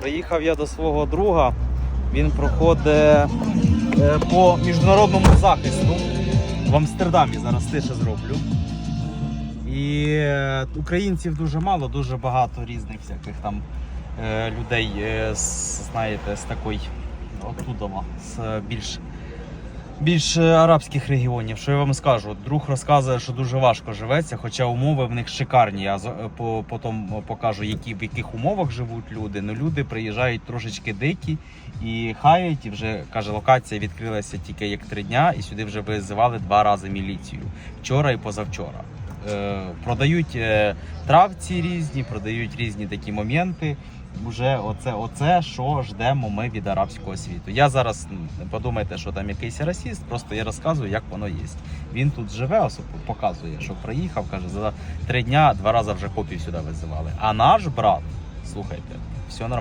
Приїхав я до свого друга. Він проходить е, по міжнародному захисту в Амстердамі. Зараз тише зроблю. І е, українців дуже мало, дуже багато різних всяких там е, людей, знаєте, з такої оттудова, з більш більш е, арабських регіонів. Що я вам скажу? Друг розказує, що дуже важко живеться, хоча умови в них шикарні. Я е, по- потім покажу, які в яких умовах живуть люди. Ну люди приїжджають трошечки дикі і хаять. І вже каже, локація відкрилася тільки як три дня, і сюди вже визивали два рази міліцію вчора і позавчора. Е, продають е, травці різні, продають різні такі моменти. Уже оце, оце, що ждемо ми від арабського світу. Я зараз не подумайте, що там якийсь расіст, просто я розказую, як воно є. Він тут живе, показує, що приїхав, каже, за три дня два рази вже копію сюди визивали. А наш брат, слухайте, все нормально.